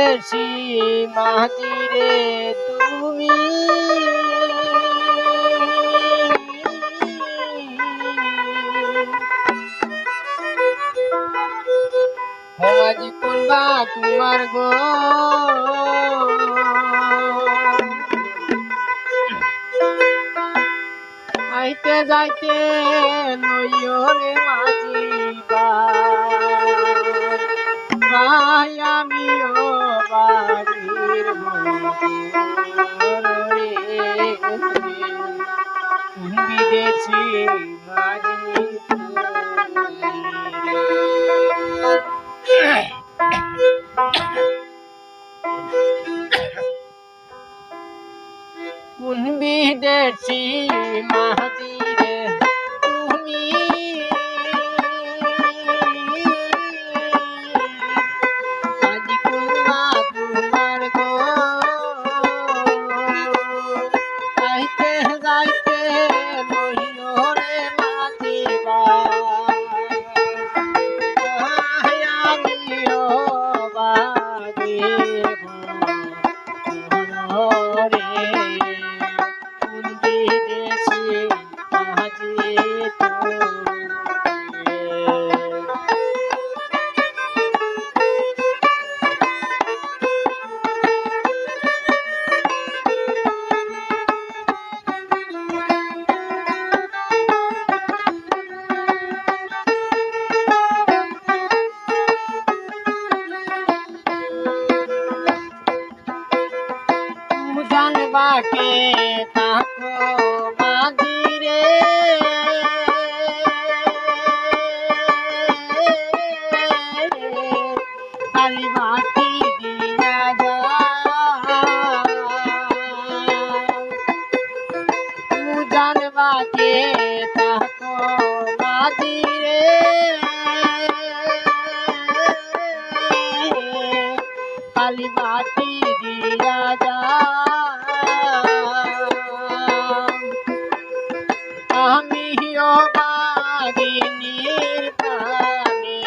বিদেশি মাহাজিরে তুমি। সমাজি কোনবা তোমার গো। আইতে যাইতে লইও বিদেশি মাঝি কোন বিদেশি মাহাজিরে তাকো মাদিরে খালি মাটি দিয়া যা আমিও বাগিনীর প্রাণে।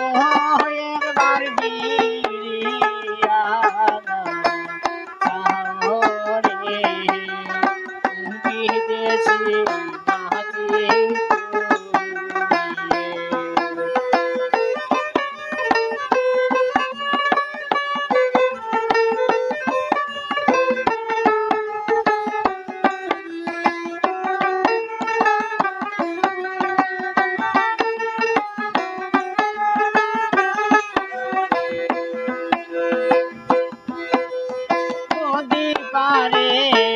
ও একবার বিরিয়া নদীর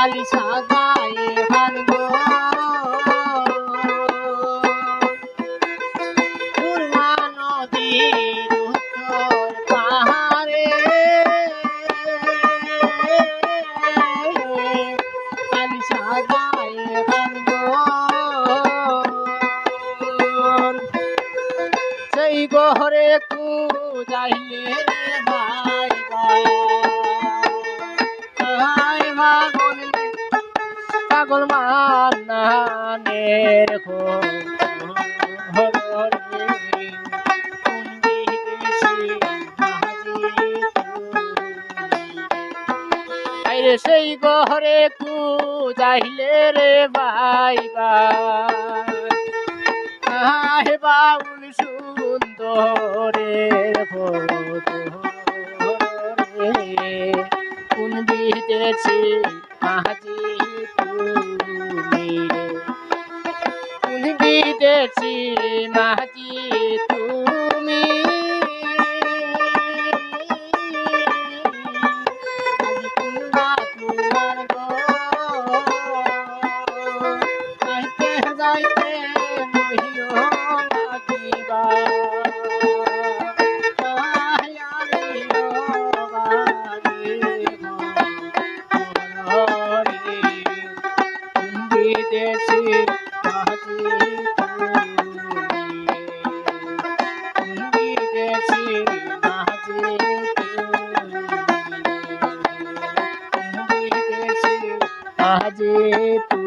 খালি সাদাই ভাঙব। পূর্ণা নদীর উত্তর পাহাড়ে। খালি সাদাই ভাঙব। সেই গহরে কু যাইলে ভাই ভাই পাগল আইরে সেই গহরে কু যাইলে রে ভাই ভাই বাউল সুন্দরের রে কোন বিদেশি বিদেশি মাঝি তুমি তুমি বিদেশি মাঝি তুমি